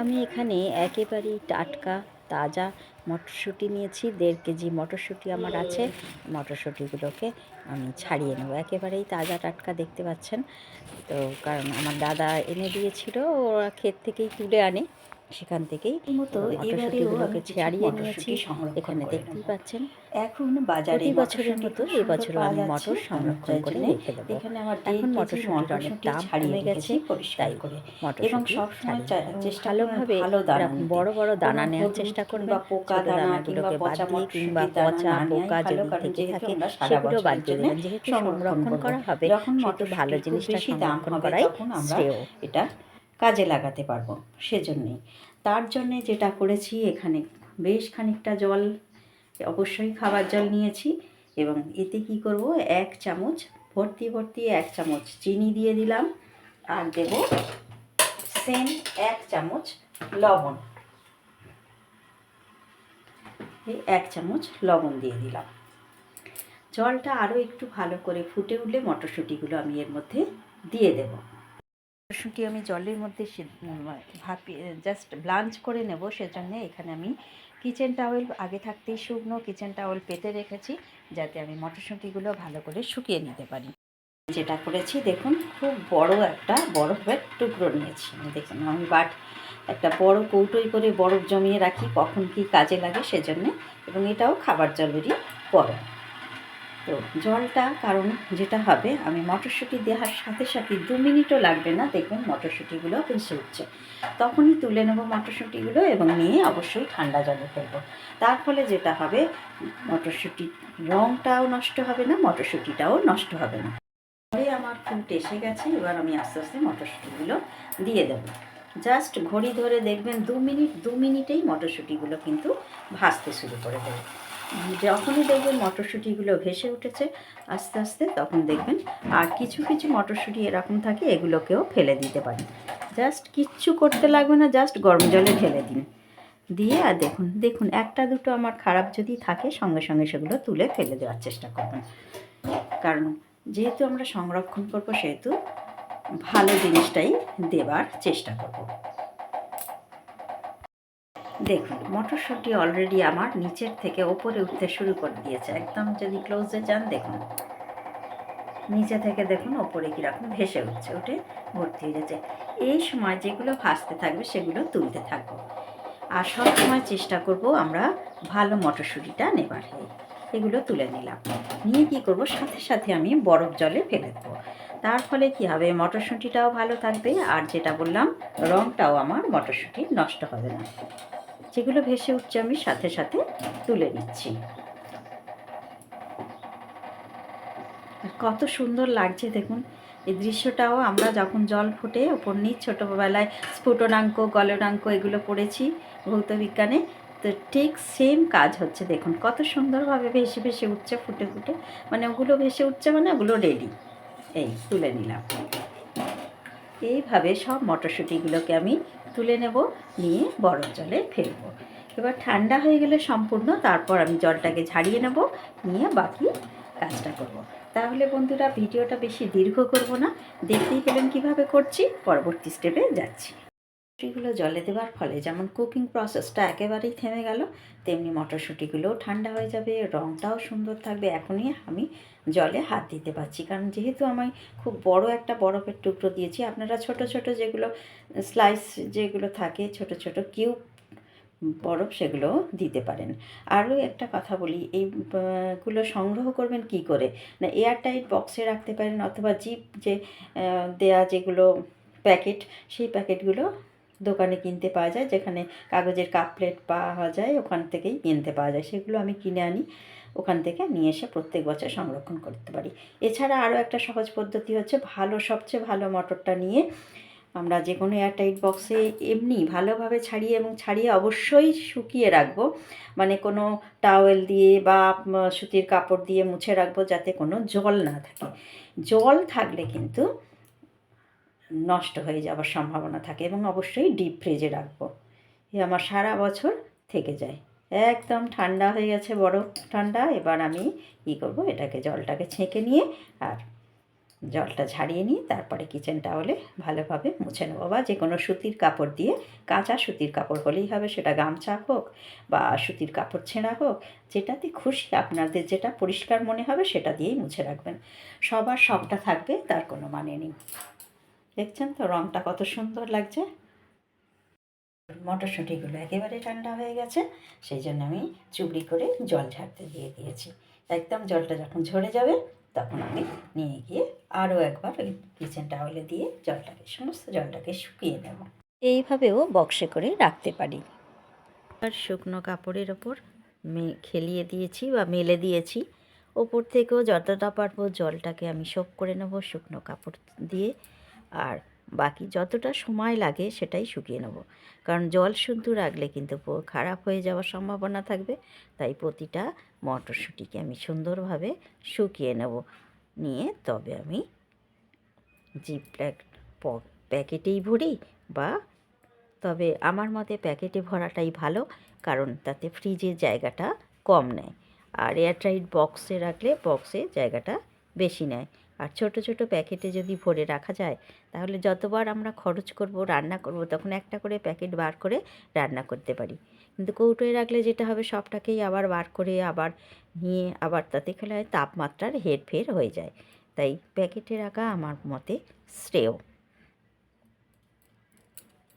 আমি এখানে একেবারেই টাটকা, তাজা মটরশুঁটি নিয়েছি। দেড় কেজি মটরশুঁটি আমার আছে। মটরশুঁটিগুলোকে আমি ছাড়িয়ে নেব। একেবারেই তাজা টাটকা দেখতে পাচ্ছেন। তো কারণ আমার দাদা এনে দিয়েছিল, ওরা ক্ষেত থেকেই তুলে আনে। সেখান থেকেই মতো মটরশুঁটিগুলোকে ছাড়িয়ে নিয়েছি এখানে দেখতেই পাচ্ছেন। এখন বাজারে বছরের মতো মটরশুঁটি এবছরও পাওয়া আমি মটর সংরক্ষণ করে রেখে দেবো। এখানে আমার এখন মটরশুঁটির অনেক দাম ছাড়িয়ে কমে গেছে। পরিষ্কার তাই করে। মটরশুঁটি এবং সবসময় ছাড়িয়ে। চেষ্টা ভালোভাবে ভালো দানা বড় বড় দানা নেওয়ার চেষ্টা করবেন। কিংবা পোকা দানা দানাগুলোকে কিংবা বাদ দিয়ে কিংবা পচা পোকা যদি থেকে থাকে সেগুলো বাদ দিয়ে দেবেন যেহেতু সংরক্ষণ করা হবে যখন সেহেতু ভালো জিনিসটা সংরক্ষণ করাই তখন আমরা শ্রেয়। এটা কাজে লাগাতে পারব, সেজন্যই। তার জন্যে যেটা করেছি, এখানে বেশ খানিকটা জল, অবশ্যই খাবার জল নিয়েছি এবং এতে কি করব, এক চামচ, ভর্তি ভর্তি এক চামচ চিনি দিয়ে দিলাম আর দেব সেম এক চামচ লবণ। এক চামচ লবণ দিয়ে দিলাম। জলটা আরও একটু ভালো করে ফুটে উঠলে মটরশুঁটিগুলো আমি এর মধ্যে দিয়ে দেব। মটরশুঁটি আমি জলের মধ্যে ভাপিয়ে জাস্ট ব্লাঞ্চ করে নেব, সেজন্য এখানে আমি কিচেন টাওয়েল আগে থাকতেই শুকনো কিচেন টাওয়েল পেতে রেখেছি, যাতে আমি মটরশুঁটিগুলো ভালো করে শুকিয়ে নিতে পারি। যেটা করেছি, দেখুন, খুব বড় একটা বরফের টুকরো নিয়েছি। দেখুন, আমি বাট একটা বড় কৌটোই করে বরফ জমিয়ে রাখি, কখন কি কাজে লাগে সেজন্য, এবং এটাও খাবার জলেরই বরফ তো জলটা, কারণ যেটা হবে, আমি মটরশুঁটি দেওয়ার সাথে সাথে দু মিনিটও লাগবে না, দেখবেন মটরশুঁটিগুলো ভেসে উঠছে। তখনই তুলে নেব মটরশুঁটিগুলো এবং নিয়ে অবশ্যই ঠান্ডা জলে ফেলব। তার ফলে যেটা হবে, মটরশুঁটির রঙটাও নষ্ট হবে না, মটরশুঁটিটাও নষ্ট হবে না। পরে আমার ফুট এসে গেছে, এবার আমি আস্তে আস্তে মটরশুঁটিগুলো দিয়ে দেবো। জাস্ট ঘড়ি ধরে দেখবেন দু মিনিট, দু মিনিটেই মটরশুঁটিগুলো কিন্তু ভাজতে শুরু করে দেবে। যখনই দেখবেন মটরশুঁটিগুলো ভেসে উঠেছে, আস্তে আস্তে তখন দেখবেন আর কিছু কিছু মটরশুঁটি এরকম থাকে, এগুলোকেও ফেলে দিতে পারেন। জাস্ট কিচ্ছু করতে লাগবে না, জাস্ট গরম জলে ঢেলে দিন। দিয়ে আর দেখুন দেখুন একটা দুটো আমার খারাপ যদি থাকে, সঙ্গে সঙ্গে সেগুলো তুলে ফেলে দেওয়ার চেষ্টা করবেন। কারণ যেহেতু আমরা সংরক্ষণ করব, সেহেতু ভালো জিনিসটাই দেবার চেষ্টা করব। দেখুন, মটরশুঁটি অলরেডি আমার নিচের থেকে ওপরে উঠতে শুরু করে দিয়েছে। একদম যদি ক্লোজে যান, দেখুন। নিচে থেকে দেখুন, ওপরে কীরকম ভেসে উঠছে, উঠে ভর্তি হয়ে যাচ্ছে। এই সময় যেগুলো ভাসতে থাকবে, সেগুলো তুলতে থাকব। আর সব সময় চেষ্টা করব আমরা ভালো মটরশুঁটিটা নেবার এগুলো তুলে নিলাম। নিয়ে কী করব? সাথে সাথে আমি বরফ জলে ফেলে দেবো। তার ফলে কি হবে? মটরশুঁটিটাও ভালো থাকবে। আর যেটা বললাম রঙটাও আমার মটরশুঁটি নষ্ট হবে না। যেগুলো ভেসে উঠছে আমি সাথে সাথে তুলে নিচ্ছি। কত সুন্দর লাগছে দেখুন, এই দৃশ্যটাও আমরা যখন জল ফুটে ওপর নিচ ছোটোবেলায় স্ফুটনাঙ্ক, গলনাঙ্ক এগুলো পড়েছি ভৌত বিজ্ঞানে, তো ঠিক সেম কাজ হচ্ছে দেখুন, কত সুন্দরভাবে ভেসে ভেসে উঠছে, ফুটে ফুটে মানে ওগুলো ভেসে উঠছে মানে ওগুলো রেডি এই তুলে নিলাম। এইভাবে সব মটরশুঁটিগুলোকে আমি তুলে নেব, নিয়ে বরফ জলে ফেলব। এবার ঠান্ডা হয়ে গেলে সম্পূর্ণ, তারপর আমি জলটাকে ঝাড়িয়ে নেব, নিয়ে বাকি কাজটা করব। তাহলে বন্ধুরা, ভিডিওটা বেশি দীর্ঘ করব না। দেখতেই পেলেন কীভাবে করছি, পরবর্তী স্টেপে যাচ্ছি। মটরশুঁটিগুলো জলে দেওয়ার ফলে যেমন কুকিং প্রসেসটা একেবারেই থেমে গেল, তেমনি মটরশুঁটিগুলোও ঠান্ডা হয়ে যাবে রঙটাও সুন্দর থাকবে। এখনই আমি জলে হাত দিতে পারছি, কারণ যেহেতু আমি খুব বড় একটা বরফের টুকরো দিয়েছি, আপনারা ছোট ছোট যেগুলো স্লাইস যেগুলো থাকে, ছোট ছোট কিউব বরফ সেগুলো দিতে পারেন। আরও একটা কথা বলি এইগুলো সংগ্রহ করবেন কি করে? না এয়ারটাইট বক্সে রাখতে পারেন, অথবা জিপ যে দেয়া যেগুলো প্যাকেট সেই প্যাকেটগুলো দোকানে কিনতে পাওয়া যায়, যেখানে কাগজের কাপ প্লেট পাওয়া যায়, ওখান থেকেই কিনতে পাওয়া যায়। সেগুলো আমি কিনে আনি, ওখান থেকে নিয়ে এসে প্রত্যেক বছর সংরক্ষণ করতে পারি। এছাড়া আরও একটা সহজ পদ্ধতি হচ্ছে, ভালো, সবচেয়ে ভালো মটরটা নিয়ে আমরা যে কোনো এয়ারটাইট বক্সে এমনি ভালোভাবে ছাড়িয়ে এবং ছাড়িয়ে অবশ্যই শুকিয়ে রাখব। মানে কোনো টাওয়েল দিয়ে বা সুতির কাপড় দিয়ে মুছে রাখব যাতে কোনো জল না থাকে। জল থাকলে কিন্তু নষ্ট হয়ে যাওয়ার সম্ভাবনা থাকে এবং অবশ্যই ডিপ ফ্রিজে রাখব। এ আমার সারা বছর থেকে যায়। একদম ঠান্ডা হয়ে গেছে বরফ ঠান্ডা, এবার আমি কী করব, এটাকে জলটাকে ছেঁকে নিয়ে আর জলটা ঝাড়িয়ে নিয়ে তারপরে কিচেন টাওয়ালে ভালোভাবে মুছে নেব বা যে কোনো সুতির কাপড় দিয়ে, কাঁচা সুতির কাপড় হলেই হবে, সেটা গামছা হোক বা সুতির কাপড় ছেঁড়া হোক, যেটাতে খুশি আপনাদের যেটা পরিষ্কার মনে হবে সেটা দিয়েই মুছে রাখবেন। সবার সবটা থাকবে, তার কোনো মানে নেই। দেখছেন তো? রঙটা কত সুন্দর লাগছে। মটরশুঁটিগুলো একেবারে ঠান্ডা হয়ে গেছে সেই জন্য আমি চুবড়ি করে জল ঝাড়তে দিয়ে দিয়েছি। একদম জলটা যখন ঝরে যাবে, তখন আমি নিয়ে গিয়ে আরও একবার ওই কিচেন টাওয়েলে দিয়ে জলটাকে, সমস্ত জলটাকে শুকিয়ে নেব। এইভাবেও বক্সে করে রাখতে পারি। আর শুকনো কাপড়ের ওপর মে, খেলিয়ে দিয়েছি বা মেলে দিয়েছি। ওপর থেকেও যতটা পারব জলটাকে আমি শোক করে নেব, শুকনো কাপড় দিয়ে। আর বাকি যতটা সময় লাগে সেটাই শুকিয়ে নেব। কারণ জল শুদ্ধ রাখলে কিন্তু খারাপ হয়ে যাওয়ার সম্ভাবনা থাকবে। তাই প্রতিটা মটরশুঁটিকে আমি সুন্দরভাবে শুকিয়ে নেব। নিয়ে তবে আমি জিপ প্যাকেটেই ভরি বা তবে আমার মতে প্যাকেটে ভরাটাই ভালো, কারণ তাতে ফ্রিজের জায়গাটা কম নেয়। আর এয়ারটাইট বক্সে রাখলে বক্সে জায়গাটা বেশি নেয়। আর ছোট ছোট প্যাকেটে যদি ভরে রাখা যায়, তাহলে যতবার আমরা খরচ করব, রান্না করব, তখন একটা করে প্যাকেট বার করে রান্না করতে পারি। কিন্তু কৌটোয় রাখলে যেটা হবে, সবটাকেই আবার বার করে আবার নিয়ে আবার তাতে খেলে হয় তাপমাত্রার হেরফের হয়ে যায়। তাই প্যাকেটে রাখা আমার মতে শ্রেয়।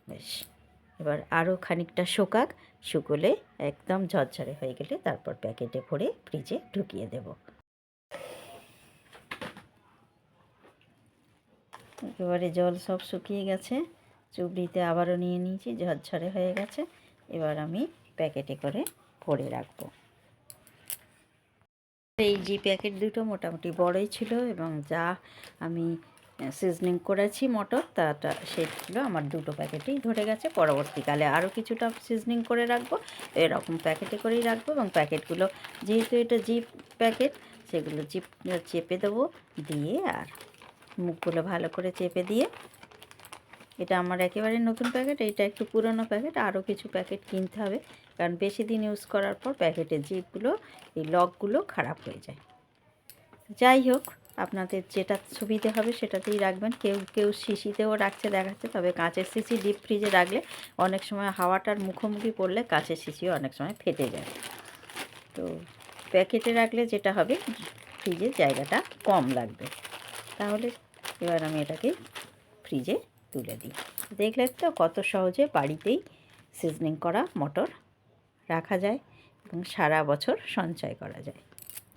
বেশ, এবার আরও খানিকটা শোকাক, শুকোলে একদম ঝরঝরে হয়ে গেলে তারপর প্যাকেটে ভরে ফ্রিজে ঢুকিয়ে দেব। একেবারে জল সব শুকিয়ে গেছে। চুবড়িতে আবারও নিয়ে নিয়েছি, ঝরঝরে হয়ে গেছে। এবার আমি প্যাকেটে করে ভরে রাখব। এই যে প্যাকেট দুটো মোটামুটি বড়ই ছিল এবং যা আমি সিজনিং করেছি মটর, তাটা সেগুলো আমার দুটো প্যাকেটেই ধরে গেছে। পরবর্তীকালে আরও কিছুটা সিজনিং করে রাখব। এরকম প্যাকেটে করেই রাখব এবং প্যাকেটগুলো, যেহেতু এটা জিপ প্যাকেট, সেগুলো জিপ চেপে দেবো, দিয়ে আর মুখগুলো ভালো করে চেপে দিয়ে, এটা আমার একেবারে নতুন প্যাকেট, এটা একটু পুরনো প্যাকেট, আরও কিছু প্যাকেট কিনতে হবে, কারণ বেশি দিন ইউজ করার পর প্যাকেটের জিপগুলো, এই লকগুলো খারাপ হয়ে যায়। যাই হোক, আপনাদের যেটা সুবিধে হবে সেটাতেই রাখবেন, কেউ কেউ শিশিতেও রাখছে দেখাচ্ছে, তবে কাঁচের শিশি ডিপ ফ্রিজে রাখলে অনেক সময় হাওয়াটার মুখোমুখি পড়লে কাঁচের শিশিও অনেক সময় ফেটে যায়। তো প্যাকেটে রাখলে যেটা হবে, ফ্রিজের জায়গাটা কম লাগবে। তাহলে এবার আমি এটাকে ফ্রিজে তুলে দিই। দেখলে তো কত সহজে বাড়িতেই সিজনিং করা মটর রাখা যায় এবং সারা বছর সঞ্চয় করা যায়,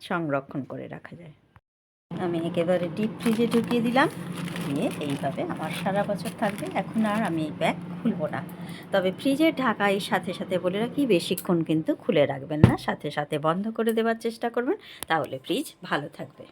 সংরক্ষণ করে রাখা যায়। আমি একেবারে ডিপ ফ্রিজে ঢুকিয়ে দিলাম, দিয়ে এইভাবে আমার সারা বছর থাকবে। এখন আর আমি এই ব্যাগ খুলব না। তবে ফ্রিজের ঢাকা এই সাথে সাথে বলে রাখি, বেশিক্ষণ কিন্তু খুলে রাখবেন না। সাথে সাথে বন্ধ করে দেওয়ার চেষ্টা করবেন, তাহলে ফ্রিজ ভালো থাকবে।